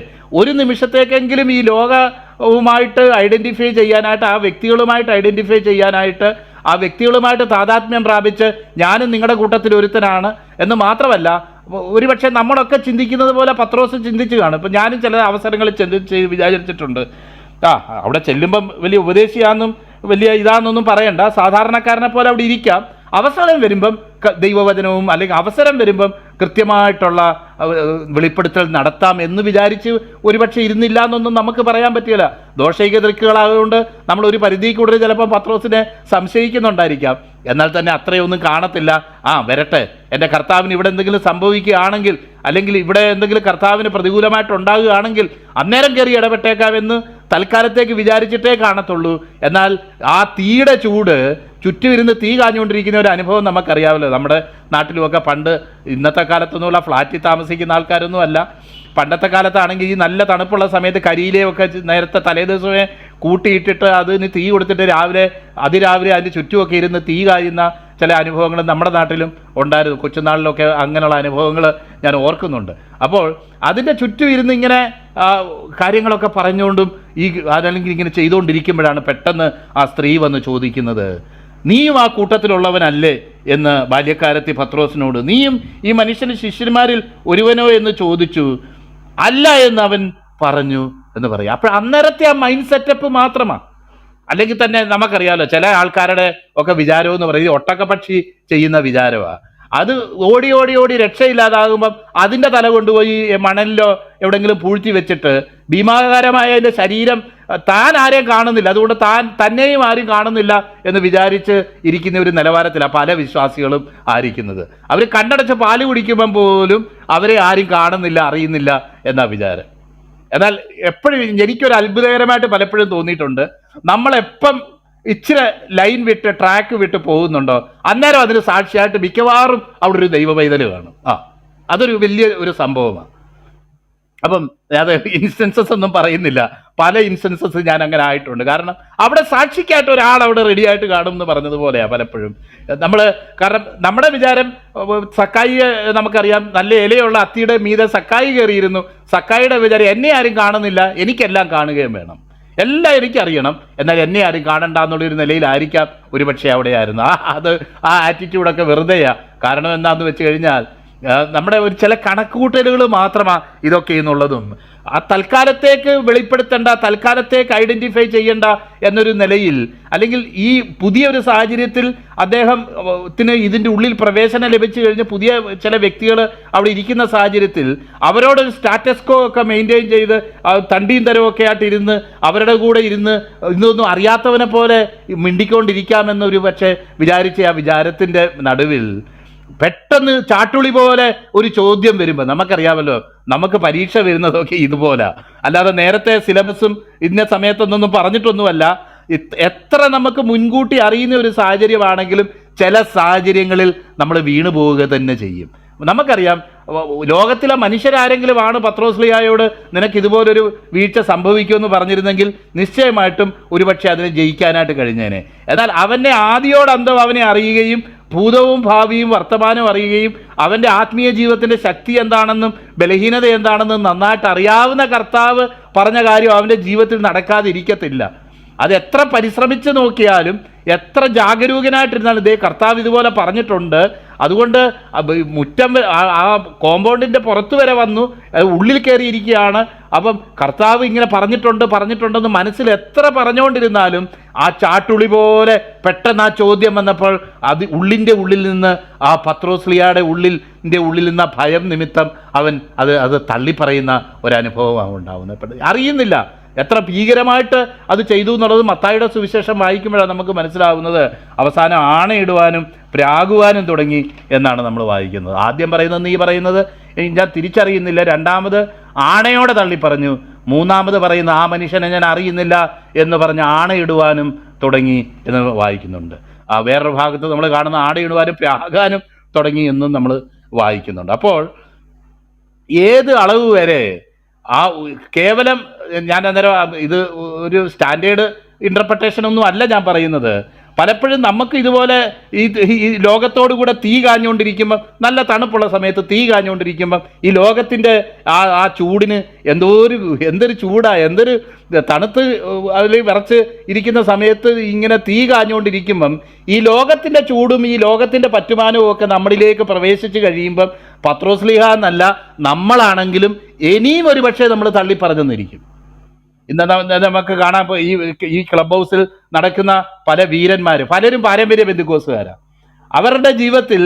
ഒരു നിമിഷത്തേക്കെങ്കിലും ഈ ലോകവുമായിട്ട് ഐഡന്റിഫൈ ചെയ്യാനായിട്ട് ആ വ്യക്തികളുമായിട്ട് ഐഡന്റിഫൈ ചെയ്യാനായിട്ട് ആ വ്യക്തികളുമായിട്ട് താതാത്മ്യം പ്രാപിച്ച് ഞാനും നിങ്ങളുടെ കൂട്ടത്തിൽ ഒരുത്തനാണ് എന്ന് മാത്രമല്ല ഒരുപക്ഷെ നമ്മളൊക്കെ ചിന്തിക്കുന്നത് പോലെ പത്രോസ് ചിന്തിച്ചു കാണും ഇപ്പം ഞാനും ചില അവസരങ്ങളിൽ ചിന്തിച്ച് വിചാരിച്ചിട്ടുണ്ട്. ആ അവിടെ ചെല്ലുമ്പം വലിയ ഉപദേശിയാന്നും വലിയ ഇതാണെന്നൊന്നും പറയണ്ട. സാധാരണക്കാരനെ പോലെ അവിടെ ഇരിക്കാം. അവസരം വരുമ്പം ദൈവവചനവും അല്ലെങ്കിൽ അവസരം വരുമ്പം കൃത്യമായിട്ടുള്ള വെളിപ്പെടുത്തൽ നടത്താം എന്ന് വിചാരിച്ച് ഒരുപക്ഷെ ഇരുന്നില്ല എന്നൊന്നും നമുക്ക് പറയാൻ പറ്റില്ല. ദോഷൈക ദൃക്കുകളായതുകൊണ്ട് നമ്മൾ ഒരു പരിധി കൂടുതൽ ചിലപ്പോൾ പത്രോസിനെ സംശയിക്കുന്നുണ്ടായിരിക്കാം. എന്നാൽ തന്നെ അത്രയൊന്നും കാണത്തില്ല. ആ വരട്ടെ. എന്റെ കർത്താവിന് ഇവിടെ എന്തെങ്കിലും സംഭവിക്കുകയാണെങ്കിൽ അല്ലെങ്കിൽ ഇവിടെ എന്തെങ്കിലും കർത്താവിന് പ്രതികൂലമായിട്ടുണ്ടാകുകയാണെങ്കിൽ അന്നേരം കയറി ഇടപെട്ടേക്കാമെന്ന് തൽക്കാലത്തേക്ക് വിചാരിച്ചിട്ടേ കാണത്തുള്ളൂ. എന്നാൽ ആ തീയുടെ ചൂട് ചുറ്റും ഇരുന്ന് തീ കാഞ്ഞുകൊണ്ടിരിക്കുന്ന ഒരു അനുഭവം നമുക്കറിയാമല്ലോ. നമ്മുടെ നാട്ടിലുമൊക്കെ പണ്ട് ഇന്നത്തെ കാലത്തൊന്നുമുള്ള ഫ്ലാറ്റിൽ താമസിക്കുന്ന ആൾക്കാരൊന്നും അല്ല. പണ്ടത്തെ കാലത്താണെങ്കിൽ ഈ നല്ല തണുപ്പുള്ള സമയത്ത് കരിയിലെയൊക്കെ നേരത്തെ തലേ ദിവസമേ കൂട്ടിയിട്ടിട്ട് അതിന് തീ കൊടുത്തിട്ട് രാവിലെ അതിരാവിലെ അതിന്റെ ചുറ്റുമൊക്കെ ഇരുന്ന് തീ കായുന്ന ചില അനുഭവങ്ങൾ നമ്മുടെ നാട്ടിലും ഉണ്ടായിരുന്നു. കൊച്ചുനാളിലൊക്കെ അങ്ങനെയുള്ള അനുഭവങ്ങൾ ഞാൻ ഓർക്കുന്നുണ്ട്. അപ്പോൾ അതിന്റെ ചുറ്റും ഇരുന്ന് ഇങ്ങനെ കാര്യങ്ങളൊക്കെ പറഞ്ഞുകൊണ്ടും ഈ അതല്ലെങ്കിൽ ഇങ്ങനെ ചെയ്തുകൊണ്ടിരിക്കുമ്പോഴാണ് പെട്ടെന്ന് ആ സ്ത്രീ വന്ന് ചോദിക്കുന്നത് നീയും ആ കൂട്ടത്തിലുള്ളവനല്ലേ എന്ന് ബാല്യക്കാരത്തി പത്രോസിനോട്. നീയും ഈ മനുഷ്യന് ശിഷ്യന്മാരിൽ ഒരുവനോ എന്ന് ചോദിച്ചു. അല്ല എന്ന് അവൻ പറഞ്ഞു എന്ന് പറയും. അപ്പോൾ അന്നേരത്തെ ആ മൈൻഡ് സെറ്റപ്പ് മാത്രമാണ് അല്ലെങ്കിൽ തന്നെ നമുക്കറിയാമല്ലോ ചില ആൾക്കാരുടെ ഒക്കെ വിചാരം എന്ന് പറയുന്നത് ഒട്ടക്കപക്ഷി ചെയ്യുന്ന വിചാരമാണ് അത് ഓടി ഓടി ഓടി രക്ഷയില്ലാതാകുമ്പം അതിന്റെ തല കൊണ്ടുപോയി മണലിലോ എവിടെങ്കിലും പൂഴ്ത്തി വെച്ചിട്ട് ഭീമാകാരമായ അതിന്റെ ശരീരം താൻ ആരെയും കാണുന്നില്ല. അതുകൊണ്ട് താൻ തന്നെയും ആരും കാണുന്നില്ല എന്ന് വിചാരിച്ച് ഇരിക്കുന്ന ഒരു നിലവാരത്തിലാണ് പല വിശ്വാസികളും ആയിരിക്കുന്നത്. അവർ കണ്ണടച്ച് പാൽ കുടിക്കുമ്പം പോലും അവരെ ആരും കാണുന്നില്ല അറിയുന്നില്ല എന്നാ വിചാരം. എന്നാൽ എപ്പോഴും എനിക്കൊരു അത്ഭുതകരമായിട്ട് പലപ്പോഴും തോന്നിയിട്ടുണ്ട്. നമ്മളെപ്പം ഇച്ചിരി ലൈൻ വിട്ട് ട്രാക്ക് വിട്ട് പോകുന്നുണ്ടോ? അന്നേരം അതിന് സാക്ഷിയായിട്ട് മിക്കവാറും അവിടെ ഒരു ദൈവ പൈതൽ കാണും. ആ അതൊരു വലിയ ഒരു സംഭവമാണ്. അപ്പം അത് ഇൻസ്റ്റൻസസ് ഒന്നും പറയുന്നില്ല. പല ഇൻസ്റ്റൻസസ് ഞാൻ അങ്ങനെ ആയിട്ടുണ്ട്. കാരണം അവിടെ സാക്ഷിക്കായിട്ട് ഒരാൾ അവിടെ റെഡി ആയിട്ട് കാണും എന്ന് പറഞ്ഞതുപോലെയാണ് പലപ്പോഴും. നമ്മൾ കാരണം നമ്മുടെ വിചാരം സക്കായി നമുക്കറിയാം നല്ല ഇലയുള്ള അത്തിയുടെ മീതെ സക്കായി കയറിയിരുന്നു. സക്കായിയുടെ വിചാരം എന്നെ ആരും കാണുന്നില്ല എനിക്കെല്ലാം കാണുകയും വേണം. എല്ലാം എനിക്കറിയണം. എന്നാൽ എന്നെ ആരും കാണണ്ട എന്നുള്ളൊരു നിലയിലായിരിക്കാം ഒരുപക്ഷെ അവിടെയായിരുന്നു. ആ അത് ആ ആറ്റിറ്റ്യൂഡൊക്കെ വെറുതെയാണ് കാരണം എന്താണെന്ന് വെച്ച് കഴിഞ്ഞാൽ നമ്മുടെ ഒരു ചില കണക്കുകൂട്ടലുകൾ മാത്രമാണ് ഇതൊക്കെ എന്നുള്ളതും. ആ തൽക്കാലത്തേക്ക് വെളിപ്പെടുത്തേണ്ട തൽക്കാലത്തേക്ക് ഐഡന്റിഫൈ ചെയ്യേണ്ട എന്നൊരു നിലയിൽ അല്ലെങ്കിൽ ഈ പുതിയൊരു സാഹചര്യത്തിൽ അദ്ദേഹം ഏർ, ത്തിന് ഇതിന്റെ ഉള്ളിൽ പ്രവേശനം ലഭിച്ചു കഴിഞ്ഞ് പുതിയ ചില വ്യക്തികൾ അവിടെ ഇരിക്കുന്ന സാഹചര്യത്തിൽ അവരോട് ഒരു സ്റ്റാറ്റസ് കോ ഒക്കെ മെയിന്റെയിൻ ചെയ്ത് തണ്ടിയും തരവും ആയിട്ട് ഇരുന്ന് അവരുടെ കൂടെ ഇരുന്ന് ഇന്നൊന്നും അറിയാത്തവനെ പോലെ മിണ്ടിക്കൊണ്ടിരിക്കാമെന്നൊരു പക്ഷേ വിചാരിച്ച ആ വിചാരത്തിന്റെ നടുവിൽ പെട്ടെന്ന് ചാട്ടുളി പോലെ ഒരു ചോദ്യം വരുമ്പോൾ നമുക്കറിയാമല്ലോ നമുക്ക് പരീക്ഷ വരുന്നതൊക്കെ ഇതുപോലെ. അല്ലാതെ നേരത്തെ സിലബസും ഇന്ന സമയത്തൊന്നും പറഞ്ഞിട്ടൊന്നുമല്ല. എത്ര നമുക്ക് മുൻകൂട്ടി അറിയുന്ന ഒരു സാഹചര്യമാണെങ്കിലും ചില സാഹചര്യങ്ങളിൽ നമ്മൾ വീണു പോവുക തന്നെ ചെയ്യും. നമുക്കറിയാം ലോകത്തിലെ മനുഷ്യരാരെങ്കിലും ആണ് പത്രോസ്ലിയായോട് നിനക്ക് ഇതുപോലൊരു വീഴ്ച സംഭവിക്കുമെന്ന് പറഞ്ഞിരുന്നെങ്കിൽ നിശ്ചയമായിട്ടും ഒരുപക്ഷെ അതിനെ ജയിക്കാനായിട്ട് കഴിഞ്ഞേനെ. എന്നാൽ അവനെ ആദ്യോടന്തം അവനെ അറിയുകയും ഭൂതവും ഭാവിയും വർത്തമാനവും അറിയുകയും അവന്റെ ആത്മീയ ജീവിതത്തിന്റെ ശക്തി എന്താണെന്നും ബലഹീനത എന്താണെന്നും നന്നായിട്ട് അറിയാവുന്ന കർത്താവ് പറഞ്ഞ കാര്യം അവന്റെ ജീവിതത്തിൽ നടക്കാതിരിക്കത്തില്ല. അത് എത്ര പരിശ്രമിച്ച് നോക്കിയാലും എത്ര ജാഗരൂകനായിട്ടിരുന്നാലും ഇതേ കർത്താവ് ഇതുപോലെ പറഞ്ഞിട്ടുണ്ട് അതുകൊണ്ട് മുറ്റം ആ- കോമ്പൗണ്ടിന്റെ പുറത്ത് വരെ വന്നു. ഉള്ളിൽ കയറിയിരിക്കുകയാണ്. അപ്പം കർത്താവ് ഇങ്ങനെ പറഞ്ഞിട്ടുണ്ട് പറഞ്ഞിട്ടുണ്ടെന്ന് മനസ്സിൽ എത്ര പറഞ്ഞുകൊണ്ടിരുന്നാലും ആ ചാട്ടുളി പോലെ പെട്ടെന്ന് ആ ചോദ്യം വന്നപ്പോൾ അത് ഉള്ളിന്റെ ഉള്ളിൽ നിന്ന് ആ പത്രോസ്ലിയാടെ ഉള്ളിന്റെ ഉള്ളിൽ നിന്ന് ഭയം നിമിത്തം അവൻ അത് അത് തള്ളിപ്പറയുന്ന ഒരനുഭവമാണ് ഉണ്ടാവുന്നത്. അറിയുന്നില്ല. എത്ര ഭീകരമായിട്ട് അത് ചെയ്തു എന്നുള്ളത് മത്തായിയുടെ സുവിശേഷം വായിക്കുമ്പോഴാണ് നമുക്ക് മനസ്സിലാവുന്നത്. അവസാനം ആണയിടുവാനും പ്രാകുവാനും തുടങ്ങി എന്നാണ് നമ്മൾ വായിക്കുന്നത്. ആദ്യം പറയുന്നത് നീ പറയുന്നത്. "ഏയ് ഞാൻ തിരിച്ചറിയുന്നില്ല. രണ്ടാമത് ആണയോടെ തള്ളി പറഞ്ഞു മൂന്നാമത് പറയുന്ന ആ മനുഷ്യനെ ഞാൻ അറിയുന്നില്ല എന്ന് പറഞ്ഞ് ആണയിടുവാനും തുടങ്ങി എന്ന് വായിക്കുന്നുണ്ട്. ആ വേറൊരു ഭാഗത്ത് നമ്മൾ കാണുന്ന ആണയിടുവാനും പ്രാകാനും തുടങ്ങി എന്നും നമ്മൾ വായിക്കുന്നുണ്ട്. അപ്പോൾ ഏത് അളവ് വരെ ആ കേവലം ഞാൻ അന്നേരം ഇത് ഒരു സ്റ്റാൻഡേർഡ് ഇന്റർപ്രിട്ടേഷൻ ഒന്നും അല്ല ഞാൻ പറയുന്നത്. പലപ്പോഴും നമുക്ക് ഇതുപോലെ ഈ ഈ ലോകത്തോടു കൂടെ തീ കാഞ്ഞുകൊണ്ടിരിക്കുമ്പം നല്ല തണുപ്പുള്ള സമയത്ത് തീ കാഞ്ഞുകൊണ്ടിരിക്കുമ്പം ഈ ലോകത്തിന്റെ ആ ആ ചൂടിന് എന്തോ ഒരു എന്തൊരു ചൂടാ എന്തൊരു തണുത്ത് അതിൽ വിറച്ച് ഇരിക്കുന്ന സമയത്ത് ഇങ്ങനെ തീ കാഞ്ഞുകൊണ്ടിരിക്കുമ്പം ഈ ലോകത്തിന്റെ ചൂടും ഈ ലോകത്തിന്റെ പറ്റുമാനവും ഒക്കെ നമ്മളിലേക്ക് പ്രവേശിച്ച് കഴിയുമ്പം പത്രോസ്ലിഹ എന്നല്ല നമ്മളാണെങ്കിലും ഇനിയും ഒരു പക്ഷേ നമ്മൾ തള്ളി പറഞ്ഞെന്നിരിക്കും. ഇന്ന് നമുക്ക് കാണാൻ ഈ ഈ ക്ലബ് ഹൗസിൽ നടക്കുന്ന പല വീരന്മാർ പലരും പാരമ്പര്യ ബന്ധുക്കോസുകാരാണ് അവരുടെ ജീവിതത്തിൽ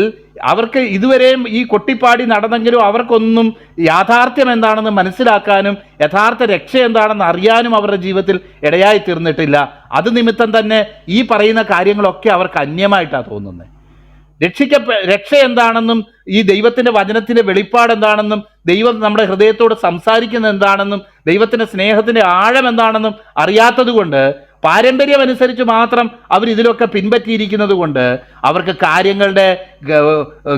അവർക്ക് ഇതുവരെയും ഈ കൊട്ടിപ്പാടി നടന്നെങ്കിലും അവർക്കൊന്നും യാഥാർത്ഥ്യം എന്താണെന്ന് മനസ്സിലാക്കാനും യഥാർത്ഥ രക്ഷ എന്താണെന്ന് അറിയാനും അവരുടെ ജീവിതത്തിൽ ഇടയായി തീർന്നിട്ടില്ല. അത് നിമിത്തം തന്നെ ഈ പറയുന്ന കാര്യങ്ങളൊക്കെ അവർക്ക് അന്യമായിട്ടാണ് തോന്നുന്നത് രക്ഷിക്കപ്പെ രക്ഷ എന്താണെന്നും ഈ ദൈവത്തിന്റെ വചനത്തിന്റെ വെളിപ്പാട് എന്താണെന്നും ദൈവം നമ്മുടെ ഹൃദയത്തോട് സംസാരിക്കുന്ന എന്താണെന്നും ദൈവത്തിന്റെ സ്നേഹത്തിന്റെ ആഴം എന്താണെന്നും അറിയാത്തത് കൊണ്ട് പാരമ്പര്യം അനുസരിച്ച് മാത്രം അവർ ഇതിലൊക്കെ പിൻപറ്റിയിരിക്കുന്നത് കൊണ്ട് അവർക്ക് കാര്യങ്ങളുടെ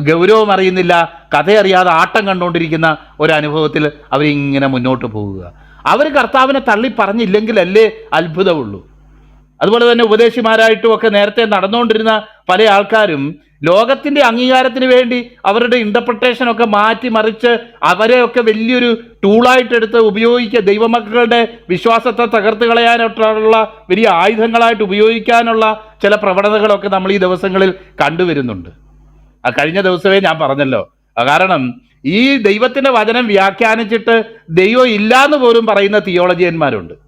ഗൗരവം അറിയുന്നില്ല കഥയറിയാതെ ആട്ടം കണ്ടുകൊണ്ടിരിക്കുന്ന ഒരു അനുഭവത്തിൽ അവരിങ്ങനെ മുന്നോട്ട് പോവുക. അവർ കർത്താവിനെ തള്ളി പറഞ്ഞില്ലെങ്കിലല്ലേ അത്ഭുതമുള്ളൂ. അതുപോലെ തന്നെ ഉപദേശിമാരായിട്ടും ഒക്കെ നേരത്തെ നടന്നുകൊണ്ടിരുന്ന പല ആൾക്കാരും ലോകത്തിന്റെ അംഗീകാരത്തിന് വേണ്ടി അവരുടെ ഇന്റർപ്രിട്ടേഷൻ ഒക്കെ മാറ്റി മറിച്ച് അവരെയൊക്കെ വലിയൊരു ടൂളായിട്ട് എടുത്ത് ഉപയോഗിക്കുക ദൈവമക്കളുടെ വിശ്വാസത്തെ തകർത്ത് കളയാനായിട്ടുള്ള വലിയ ആയുധങ്ങളായിട്ട് ഉപയോഗിക്കാനുള്ള ചില പ്രവണതകളൊക്കെ നമ്മൾ ഈ ദിവസങ്ങളിൽ കണ്ടുവരുന്നുണ്ട്. ആ കഴിഞ്ഞ ദിവസമേ ഞാൻ പറഞ്ഞല്ലോ. കാരണം ഈ ദൈവത്തിന്റെ വചനം വ്യാഖ്യാനിച്ചിട്ട് ദൈവം ഇല്ലാന്ന് പോലും പറയുന്ന തിയോളജിയന്മാരുണ്ട്.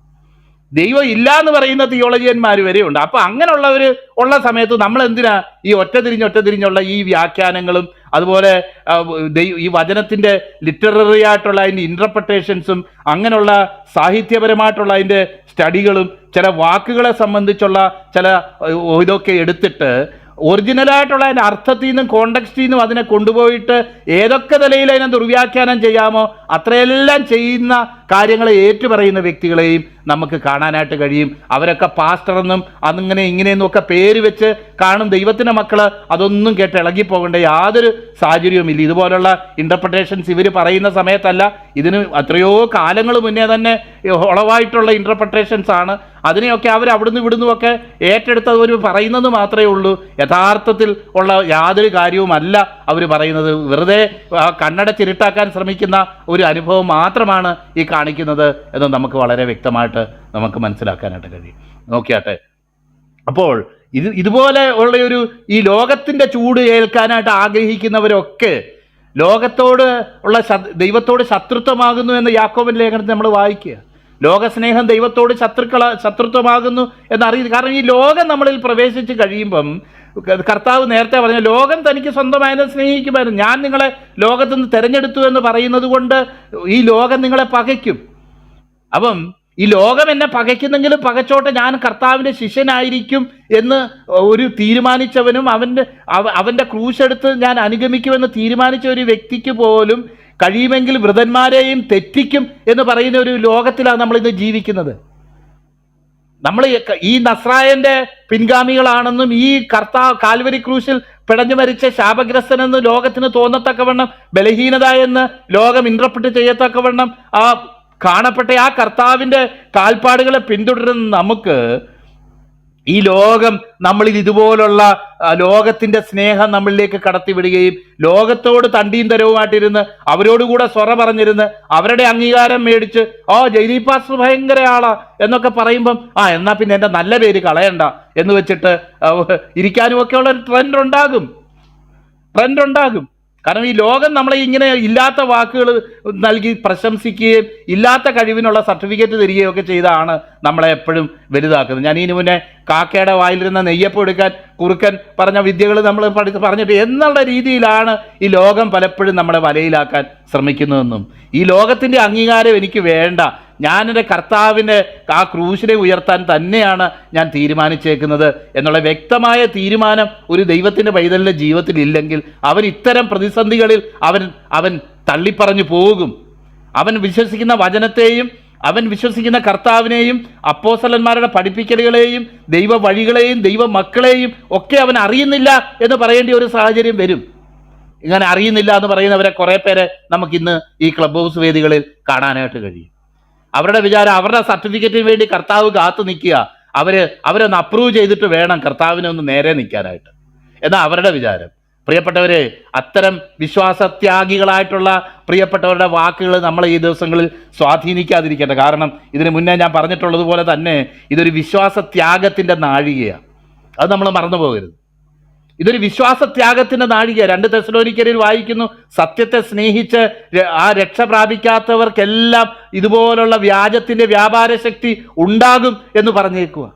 ദൈവം ഇല്ല എന്ന് പറയുന്ന തിയോളജിയന്മാർ വരെയുണ്ട് അപ്പൊ അങ്ങനെയുള്ളവർ ഉള്ള സമയത്ത് നമ്മൾ എന്തിനാ ഈ ഒറ്റ തിരിഞ്ഞ് ഒറ്റ തിരിഞ്ഞുള്ള ഈ വ്യാഖ്യാനങ്ങളും അതുപോലെ ഈ വചനത്തിന്റെ ലിറ്റററി ആയിട്ടുള്ള അതിന്റെ ഇന്റർപ്രട്ടേഷൻസും അങ്ങനെയുള്ള സാഹിത്യപരമായിട്ടുള്ള അതിന്റെ സ്റ്റഡികളും ചില വാക്കുകളെ സംബന്ധിച്ചുള്ള ചില ഇതൊക്കെ എടുത്തിട്ട് ഒറിജിനലായിട്ടുള്ള അതിന്റെ അർത്ഥത്തിൽ നിന്നും കോണ്ടക്സ്റ്റിൽ നിന്നും അതിനെ കൊണ്ടുപോയിട്ട് ഏതൊക്കെ നിലയിൽ അതിനെ ദുർവ്യാഖ്യാനം ചെയ്യാമോ അത്രയെല്ലാം ചെയ്യുന്ന കാര്യങ്ങളെ ഏറ്റുപറയുന്ന വ്യക്തികളെയും നമുക്ക് കാണാനായിട്ട് കഴിയും. അവരൊക്കെ പാസ്റ്റർ എന്നും അതിങ്ങനെ ഇങ്ങനെയെന്നും ഒക്കെ പേര് വെച്ച് കാണും. ദൈവത്തിന്റെ മക്കൾ അതൊന്നും കേട്ട് ഇളകിപ്പോകേണ്ട. യാതൊരു സാഹചര്യവുമില്ല. ഇതുപോലുള്ള ഇന്റർപ്രിട്ടേഷൻസ് ഇവർ പറയുന്ന സമയത്തല്ല. ഇതിന് എത്രയോ കാലങ്ങൾ മുന്നേ തന്നെ ഉളവായിട്ടുള്ള ഇന്റർപ്രിട്ടേഷൻസ് ആണ്. അതിനെയൊക്കെ അവർ അവിടുന്ന് ഇവിടുന്നും ഒക്കെ ഏറ്റെടുത്ത് അവർ പറയുന്നത് മാത്രമേ ഉള്ളൂ. യഥാർത്ഥത്തിൽ ഉള്ള യാതൊരു കാര്യവുമല്ല അവർ പറയുന്നത്. വെറുതെ ആ, കണ്ണടച്ചിരുട്ടാക്കാൻ ശ്രമിക്കുന്ന ഒരു അനുഭവം മാത്രമാണ് ഈ കാണിക്കുന്നത് എന്ന് നമുക്ക് വളരെ വ്യക്തമായിട്ട് നമുക്ക് മനസ്സിലാക്കാനായിട്ട് കഴിയും. നോക്കിയാട്ടെ. അപ്പോൾ ഇത് ഇതുപോലെ ഉള്ള ഒരു ഈ ലോകത്തിന്റെ ചൂട് ഏൽക്കാനായിട്ട് ആഗ്രഹിക്കുന്നവരൊക്കെ ലോകത്തോട് ഉള്ള ദൈവത്തോട് ശത്രുത്വമാകുന്നു എന്ന് യാക്കോബൻ ലേഖനത്തിൽ നമ്മൾ വായിക്കുക. ലോകസ്നേഹം ദൈവത്തോട് ശത്രുക്കള ശത്രുത്വമാകുന്നു എന്നറിയുന്നു കാരണം ഈ ലോകം നമ്മളിൽ പ്രവേശിച്ച് കഴിയുമ്പം കർത്താവ് നേരത്തെ പറഞ്ഞ ലോകം തനിക്ക് സ്വന്തമായത് സ്നേഹിക്കുമായിരുന്നു. ഞാൻ നിങ്ങളെ ലോകത്തുനിന്ന് തിരഞ്ഞെടുത്തു എന്ന് പറയുന്നത് കൊണ്ട് ഈ ലോകം നിങ്ങളെ പകയ്ക്കും. അപ്പം ഈ ലോകം എന്നെ പകയ്ക്കുന്നെങ്കിലും പകച്ചോട്ടെ ഞാൻ കർത്താവിന്റെ ശിഷ്യനായിരിക്കും എന്ന് ഒരു തീരുമാനിച്ചവനും അവന്റെ അവ- അവന്റെ ക്രൂശെടുത്ത് ഞാൻ അനുഗമിക്കുമെന്ന് തീരുമാനിച്ച ഒരു വ്യക്തിക്ക് പോലും കഴിയുമെങ്കിൽ വൃതന്മാരെയും തെറ്റിക്കും എന്ന് പറയുന്ന ഒരു ലോകത്തിലാണ് നമ്മൾ ഇന്ന് ജീവിക്കുന്നത്. നമ്മൾ ഈ നസ്രായന്റെ പിൻഗാമികളാണെന്നും ഈ കർത്താവ് കാൽവരി ക്രൂശിൽ പിടഞ്ഞു മരിച്ച ശാപഗ്രസ്തനെന്ന് ലോകത്തിന് തോന്നത്തക്കവണ്ണം ബലഹീനത എന്ന് ലോകം ഇൻട്രപ്രിട്ട് ചെയ്യത്തക്കവണ്ണം ആ കാണപ്പെട്ട ആ കർത്താവിന്റെ കാൽപ്പാടുകളെ പിന്തുടരുന്ന നമുക്ക് ഈ ലോകം നമ്മളിൽ ഇതുപോലുള്ള ലോകത്തിന്റെ സ്നേഹം നമ്മളിലേക്ക് കടത്തിവിടുകയും ലോകത്തോട് തണ്ടിയും തരവുമായിട്ടിരുന്ന് അവരോടുകൂടെ സ്വറ പറഞ്ഞിരുന്ന് അവരുടെ അംഗീകാരം മേടിച്ച് ഓ ജൈനീപാസ് ഭയങ്കര ആളാ എന്നൊക്കെ പറയുമ്പം ആ എന്നാൽ പിന്നെ എന്റെ നല്ല പേര് കളയണ്ട എന്ന് വെച്ചിട്ട് ഇരിക്കാനും ഒക്കെയുള്ള ഒരു ട്രെൻഡ് ഉണ്ടാകും ട്രെൻഡ് ഉണ്ടാകും കാരണം ഈ ലോകം നമ്മളെ ഇങ്ങനെ ഇല്ലാത്ത വാക്കുകൾ നൽകി പ്രശംസിക്കുകയും ഇല്ലാത്ത കഴിവിനുള്ള സർട്ടിഫിക്കറ്റ് തരികയും ഒക്കെ ചെയ്താണ് നമ്മളെ എപ്പോഴും വലുതാക്കുന്നത്. ഞാൻ ഇതിനു മുന്നേ കാക്കയുടെ വായിലിരുന്ന നെയ്യപ്പം എടുക്കാൻ കുറുക്കൻ പറഞ്ഞ വിദ്യകൾ നമ്മൾ പഠിച്ച് പറഞ്ഞിട്ട് എന്നുള്ള രീതിയിലാണ് ഈ ലോകം പലപ്പോഴും നമ്മളെ വലയിലാക്കാൻ ശ്രമിക്കുന്നതെന്നും. ഈ ലോകത്തിന്റെ അംഗീകാരം എനിക്ക് വേണ്ട. ഞാൻ എന്റെ കർത്താവിന്റെ ആ ക്രൂശിനെ ഉയർത്താൻ തന്നെയാണ് ഞാൻ തീരുമാനിച്ചേക്കുന്നത് എന്നുള്ള വ്യക്തമായ തീരുമാനം ഒരു ദൈവത്തിന്റെ പൈതലിന്റെ ജീവിതത്തിൽ ഇല്ലെങ്കിൽ അവൻ ഇത്തരം പ്രതിസന്ധികളിൽ അവൻ അവൻ തള്ളിപ്പറഞ്ഞു പോകും. അവൻ വിശ്വസിക്കുന്ന വചനത്തെയും അവൻ വിശ്വസിക്കുന്ന കർത്താവിനെയും അപ്പോസലന്മാരുടെ പഠിപ്പിക്കലുകളെയും ദൈവ വഴികളെയും ദൈവ മക്കളെയും ഒക്കെ അവൻ അറിയുന്നില്ല എന്ന് പറയേണ്ട ഒരു സാഹചര്യം വരും. ഇങ്ങനെ അറിയുന്നില്ല എന്ന് പറയുന്നവരെ കുറേ പേരെ നമുക്കിന്ന് ഈ ക്ലബ് ഹൗസ് വേദികളിൽ കാണാനായിട്ട് കഴിയും. അവരുടെ വിചാരം അവരുടെ സർട്ടിഫിക്കറ്റിന് വേണ്ടി കർത്താവ് കാത്തു നിൽക്കുക. അവർ അവരൊന്ന് അപ്രൂവ് ചെയ്തിട്ട് വേണം കർത്താവിനെ ഒന്ന് നേരെ നിൽക്കാനായിട്ട്. എന്നാ അവരുടെ വിചാരം. പ്രിയപ്പെട്ടവരെ അത്തരം വിശ്വാസത്യാഗികളായിട്ടുള്ള പ്രിയപ്പെട്ടവരുടെ വാക്കുകൾ നമ്മൾ ഈ ദിവസങ്ങളിൽ സ്വാധീനിക്കാതിരിക്കട്ടെ. കാരണം ഇതിന് മുന്നേ ഞാൻ പറഞ്ഞിട്ടുള്ളതുപോലെ തന്നെ ഇതൊരു വിശ്വാസത്യാഗത്തിന്റെ നാഴികയാണ്. അത് നമ്മൾ മറന്നു പോകരുത് ഇതൊരു വിശ്വാസത്യാഗത്തിന്റെ നാഴിക. രണ്ട് തെസലോനിക്കരിൽ വായിക്കുന്നു സത്യത്തെ സ്നേഹിച്ച് ആ രക്ഷ പ്രാപിക്കാത്തവർക്കെല്ലാം ഇതുപോലുള്ള വ്യാജത്തിന്റെ വ്യാപാര ശക്തി ഉണ്ടാകും എന്ന് പറഞ്ഞേക്കുക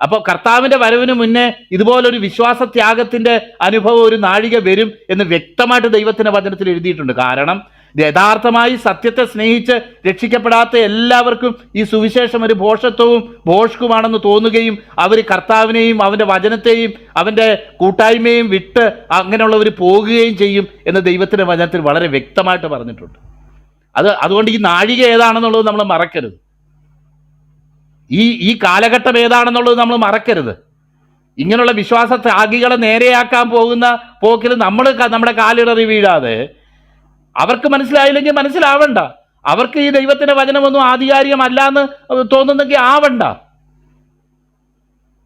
അപ്പോൾ കർത്താവിന്റെ വരവിന് മുന്നേ ഇതുപോലൊരു വിശ്വാസത്യാഗത്തിന്റെ അനുഭവം ഒരു നാഴിക വരും എന്ന് വ്യക്തമായിട്ട് ദൈവത്തിന്റെ വചനത്തിൽ എഴുതിയിട്ടുണ്ട്. കാരണം യഥാർത്ഥമായി സത്യത്തെ സ്നേഹിച്ച് രക്ഷിക്കപ്പെടാത്ത എല്ലാവർക്കും ഈ സുവിശേഷം ഒരു ഭോഷത്വവും ഭോഷ്കുമാണെന്ന് തോന്നുകയും അവർ കർത്താവിനെയും അവന്റെ വചനത്തെയും അവന്റെ കൂട്ടായ്മയും വിട്ട് അങ്ങനെയുള്ളവർ പോകുകയും ചെയ്യും എന്ന് ദൈവത്തിന്റെ വചനത്തിൽ വളരെ വ്യക്തമായിട്ട് പറഞ്ഞിട്ടുണ്ട്. അത് അതുകൊണ്ട് ഈ നാഴിക ഏതാണെന്നുള്ളത് നമ്മൾ മറക്കരുത്. ഈ ഈ കാലഘട്ടം ഏതാണെന്നുള്ളത് നമ്മൾ മറക്കരുത്. ഇങ്ങനെയുള്ള വിശ്വാസ ത്യാഗികളെ നേരെയാക്കാൻ പോകുന്ന പോക്കിൽ നമ്മൾ നമ്മുടെ കാലിടറി വീഴാതെ അവർക്ക് മനസ്സിലായില്ലെങ്കിൽ മനസ്സിലാവണ്ട. അവർക്ക് ഈ ദൈവത്തിന്റെ വചനമൊന്നും ആധികാരികമല്ല എന്ന് തോന്നുന്നെങ്കിൽ ആവണ്ട.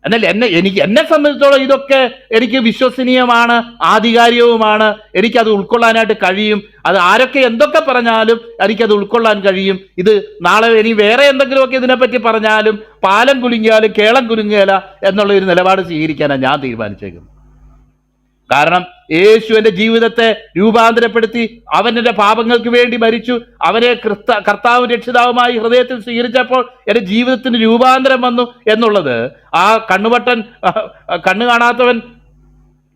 എന്നാൽ എന്നെ എനിക്ക് എന്നെ സംബന്ധിച്ചോളം ഇതൊക്കെ എനിക്ക് വിശ്വസനീയമാണ് ആധികാരികവുമാണ്. എനിക്കത് ഉൾക്കൊള്ളാനായിട്ട് കഴിയും. അത് ആരൊക്കെ എന്തൊക്കെ പറഞ്ഞാലും എനിക്കത് ഉൾക്കൊള്ളാൻ കഴിയും. ഇത് നാളെ ഇനി വേറെ എന്തെങ്കിലുമൊക്കെ ഇതിനെപ്പറ്റി പറഞ്ഞാലും പാലം കുലുങ്ങിയാലും കേളം കുലുങ്ങിയാല എന്നുള്ള ഒരു നിലപാട് സ്വീകരിക്കാനാണ് ഞാൻ തീരുമാനിച്ചേക്കുന്നത്. കാരണം യേശു എന്റെ ജീവിതത്തെ രൂപാന്തരപ്പെടുത്തി അവൻ എന്റെ പാപങ്ങൾക്ക് വേണ്ടി മരിച്ചു. അവനെ ക്രിസ്ത കർത്താവും രക്ഷിതാവുമായി ഹൃദയത്തിൽ സ്വീകരിച്ചപ്പോൾ എന്റെ ജീവിതത്തിന് രൂപാന്തരം വന്നു എന്നുള്ളത് ആ കണ്ണുവട്ടൻ കണ്ണു കാണാത്തവൻ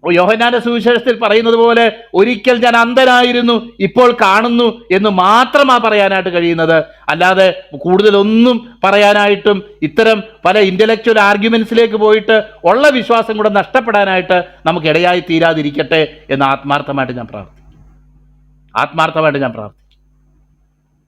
യോഹനാന്റെ സുവിശേഷത്തിൽ പറയുന്നത് പോലെ ഒരിക്കൽ ഞാൻ അന്ധനായിരുന്നു ഇപ്പോൾ കാണുന്നു എന്ന് മാത്രമാണ് പറയാനായിട്ട് കഴിയുന്നത്. അല്ലാതെ കൂടുതലൊന്നും പറയാനായിട്ടും ഇത്തരം പല ഇന്റലക്ച്വൽ ആർഗ്യുമെന്റ്സിലേക്ക് പോയിട്ട് ഉള്ള വിശ്വാസം കൂടെ നഷ്ടപ്പെടാനായിട്ട് നമുക്ക് ഇടയായി തീരാതിരിക്കട്ടെ എന്ന് ആത്മാർത്ഥമായിട്ട് ഞാൻ പ്രാർത്ഥിക്കും ആത്മാർത്ഥമായിട്ട് ഞാൻ പ്രാർത്ഥിക്കും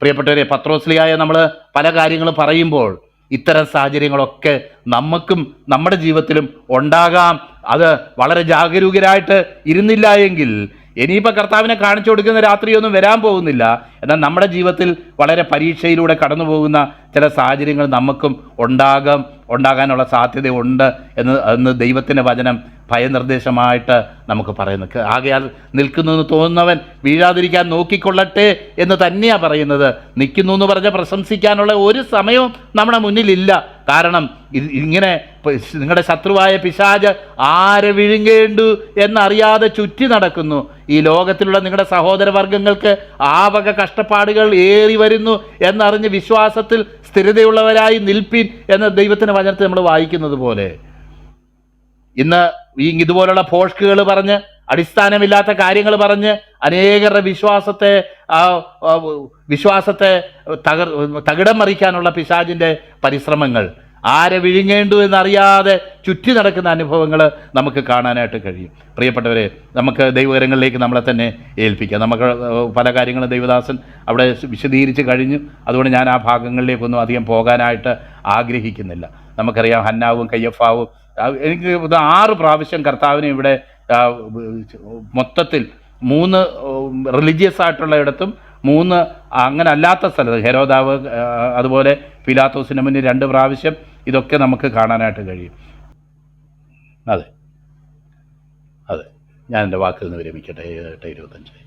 പ്രിയപ്പെട്ടവരെ പത്രോസ്ലിയായ നമ്മൾ പല കാര്യങ്ങളും പറയുമ്പോൾ ഇത്തരം സാഹചര്യങ്ങളൊക്കെ നമുക്കും നമ്മുടെ ജീവിതത്തിലും ഉണ്ടാകാം. അത് വളരെ ജാഗരൂകരായിട്ട് ഇരുന്നില്ല എങ്കിൽ ഇനിയിപ്പോൾ കർത്താവിനെ കാണിച്ചു കൊടുക്കുന്ന രാത്രിയൊന്നും വരാൻ പോകുന്നില്ല. എന്നാൽ നമ്മുടെ ജീവിതത്തിൽ വളരെ പരീക്ഷയിലൂടെ കടന്നു പോകുന്ന ചില സാഹചര്യങ്ങൾ നമുക്കും ഉണ്ടാകാം ഉണ്ടാകാനുള്ള സാധ്യതയുണ്ട് എന്ന് എന്ന് ദൈവത്തിന്റെ വചനം ഭയനിർദ്ദേശമായിട്ട് നമുക്ക് പറയുന്നു. ആകയാൽ നിൽക്കുന്നു എന്ന് തോന്നുന്നവൻ വീഴാതിരിക്കാൻ നോക്കിക്കൊള്ളട്ടെ എന്ന് തന്നെയാണ് പറയുന്നത്. നിൽക്കുന്നു എന്ന് പറഞ്ഞ് പ്രശംസിക്കാനുള്ള ഒരു സമയവും നമ്മുടെ മുന്നിലില്ല. കാരണം ഇങ്ങനെ നിങ്ങളുടെ ശത്രുവായ പിശാജ് ആരെ വിഴുങ്ങേണ്ടു എന്നറിയാതെ ചുറ്റി നടക്കുന്നു. ഈ ലോകത്തിലുള്ള നിങ്ങളുടെ സഹോദരവർഗങ്ങൾക്ക് ആവക വക കഷ്ടപ്പാടുകൾ ഏറി വരുന്നു എന്നറിഞ്ഞ് വിശ്വാസത്തിൽ സ്ഥിരതയുള്ളവരായി നിൽപ്പിൻ എന്ന ദൈവത്തിന്റെ വചനത്തെ നമ്മൾ വായിക്കുന്നത് പോലെ. ഇന്ന് ഈ ഇതുപോലുള്ള പോഷ്കുകൾ പറഞ്ഞ് അടിസ്ഥാനമില്ലാത്ത കാര്യങ്ങൾ പറഞ്ഞ് അനേകരുടെ വിശ്വാസത്തെ വിശ്വാസത്തെ തകർ തകിടം മറിക്കാനുള്ള പിശാജിന്റെ പരിശ്രമങ്ങൾ. ആരെ വിഴുങ്ങേണ്ടു എന്നറിയാതെ ചുറ്റി നടക്കുന്ന അനുഭവങ്ങൾ നമുക്ക് കാണാനായിട്ട് കഴിയും. പ്രിയപ്പെട്ടവരെ നമുക്ക് ദൈവകരങ്ങളിലേക്ക് നമ്മളെ തന്നെ ഏൽപ്പിക്കാം. നമുക്ക് പല കാര്യങ്ങളും ദൈവദാസൻ അവിടെ വിശദീകരിച്ച് കഴിഞ്ഞു. അതുകൊണ്ട് ഞാൻ ആ ഭാഗങ്ങളിലേക്കൊന്നും അധികം പോകാനായിട്ട് ആഗ്രഹിക്കുന്നില്ല. നമുക്കറിയാം ഹന്നാവും കയ്യഫാവും. എനിക്ക് ആറ് പ്രാവശ്യം കർത്താവിനെ ഇവിടെ മൊത്തത്തിൽ മൂന്ന് റിലീജിയസ് ആയിട്ടുള്ള ഇടത്തും മൂന്ന് അങ്ങനെ അല്ലാത്ത സ്ഥലത്ത് ഹെരോദാവ് അതുപോലെ പിലാത്തോസിന് മുന്നിൽ രണ്ട് പ്രാവശ്യം ഇതൊക്കെ നമുക്ക് കാണാനായിട്ട് കഴിയും. അതെ. അതെ. ഞാൻ എന്റെ വാക്കിൽ നിന്ന് വിരമിക്കട്ടെ ഏഴ് എട്ട് ഇരുപത്തഞ്ച്.